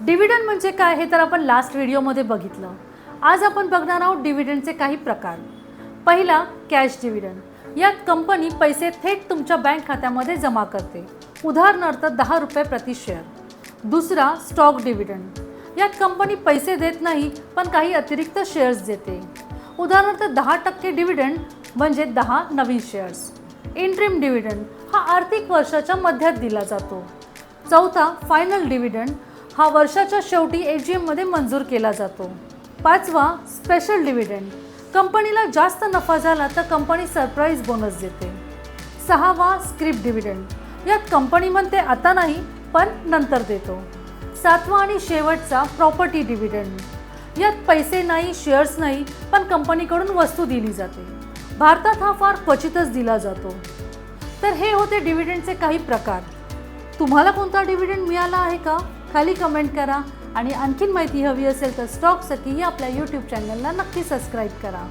Dividend म्हणजे काय हे तर आपण लास्ट व्हिडिओमध्ये बघितलं. आज आपण बघणार आहोत डिव्हिडंडचे काही प्रकार. पहिला कॅश डिव्हिडंड यात कंपनी पैसे थेट तुमच्या बँक खात्यामध्ये जमा करते. उदाहरणार्थ दहा रुपये प्रति शेअर दुसरा स्टॉक डिव्हिडंड यात कंपनी पैसे देत नाही पण काही अतिरिक्त शेअर्स देते. उदाहरणार्थ दहा टक्के डिव्हिडंड म्हणजे दहा नवीन शेअर्स इंट्रीम डिव्हिडंड हा आर्थिक वर्षाच्या मध्यात दिला जातो. चौथा फायनल डिव्हिडंड हा वर्षाच्या शेवटी ए जी एममध्ये मंजूर केला जातो. पाचवा स्पेशल डिव्हिडंड कंपनीला जास्त नफा झाला तर कंपनी सरप्राईज बोनस देते. सहावा स्क्रिप्ट डिव्हिडंड यात कंपनी म्हणते आता नाही पण नंतर देतो. सातवा आणि शेवटचा प्रॉपर्टी डिव्हिडंड यात पैसे नाही शेअर्स नाही पण कंपनीकडून वस्तू दिली जाते. भारतात हा फार क्वचितच दिला जातो. तर हे होते डिव्हिडंडचे काही प्रकार. तुम्हाला कोणता डिव्हिडंड मिळाला आहे का? खाली कमेंट करा आणि आणखीन माहिती हवी असेल तर स्टॉकसाठी आपल्या यूट्यूब चॅनलला नक्की सबस्क्राईब करा.